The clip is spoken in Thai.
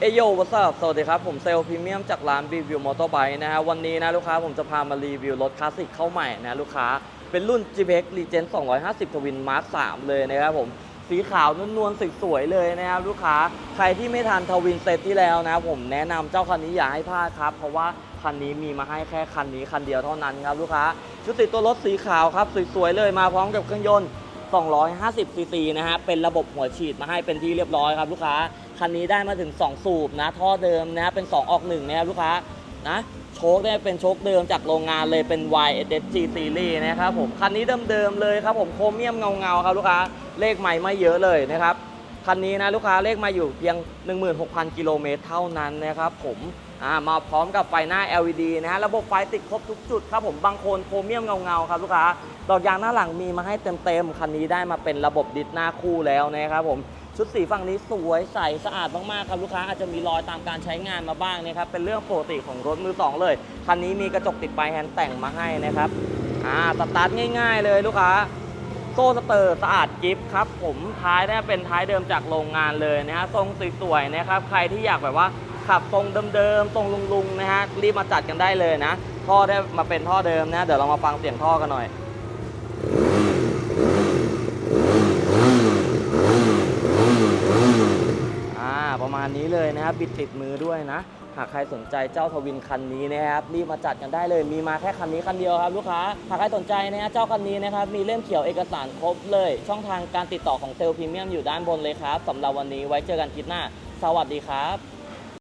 เอโยวัสดุสวัสดีครับ ผมเซลพรีเมียมจากร้านรีวิวมอเตอร์ไบค์นะฮะ วันนี้นะลูกค้าผมจะพามารีวิวรถคลาสสิกเข้าใหม่นะลูกค้า เป็นรุ่น GPX Legend 250 Twin Mark 3เลยนะครับผม สีขาวนวลๆสวยๆเลยนะครับลูกค้า ใครที่ไม่ทันทวินเซตที่แล้วนะครับผมแนะนำเจ้าคันนี้อย่าให้พลาดครับ เพราะว่าคันนี้มีมาให้แค่คันนี้คันเดียวเท่านั้นครับลูกค้า ชุดติดตัวรถสีขาวครับสวยๆเลยมาพร้อมกับเครื่องยนต์250ซีซีนะฮะ เป็นระบบหัวฉีดมาให้เป็นที่เรียบร้อยครับลูกค้า คันนี้ได้มาถึง 2 สูบนะ ท่อเดิมนะเป็น 2 ออก1นะครับลูกค้านะโชคเนี่ยเป็นโชคเดิมจากโรงงานเลยเป็น Y S G Series นะครับผมคันนี้เดิมๆเลยครับผมโครเมียมเงาๆครับลูกค้าเลขใหม่ไม่เยอะเลยนะครับคันนี้นะลูกค้าเลขมาอยู่เพียง 16,000 กิโลเมตรเท่านั้นนะครับผมมาพร้อมกับไฟหน้า LED นะฮะระบบไฟติดครบทุกจุดครับผมบางโคนโครเมียมเงาๆครับลูกค้าดอกยางหน้าหลังมีมาให้เต็มๆคันนี้ได้มาเป็นระบบดิสหน้าคู่แล้วนะครับผม ชุดสีฝั่งนี้สวยใสสะอาดมากๆครับลูกค้าอาจจะมีรอยตามการใช้งานมาบ้างนะครับเป็นเรื่องปกติของรถมือสองเลยคันนี้มีกระจกติดปลายแฮนด์แต่งมาให้นะครับอ่าสตาร์ทง่าย ๆ เลยลูกค้าโซ่สเตอร์สะอาดกิฟต์ครับผมท้ายเนี่ยเป็นท้ายเดิมจากโรงงานเลยนะฮะทรงสวยๆนะครับใครที่อยากแบบว่าขับทรงเดิมๆทรงลุงๆนะฮะรีบมาจัดกันได้เลยนะท่อได้มาเป็นท่อเดิมนะ เดี๋ยวเรามาฟังเสียงท่อกันหน่อย อ่า ประมาณนี้เลยนะครับบิดติดมือด้วยนะ หากใครสนใจเจ้าทวินคันนี้นะครับรีบมาจัดกันได้เลย มีมาแค่คันนี้คันเดียวครับ ลูกค้าหากใครสนใจนะฮะเจ้าคันนี้นะครับมีเล่มเขียวเอกสารครบเลย ช่องทางการติดต่อของเซลล์พรีเมียมอยู่ด้านบนเลยครับสำหรับวันนี้ไว้เจอกันคลิปหน้า สวัสดีครับ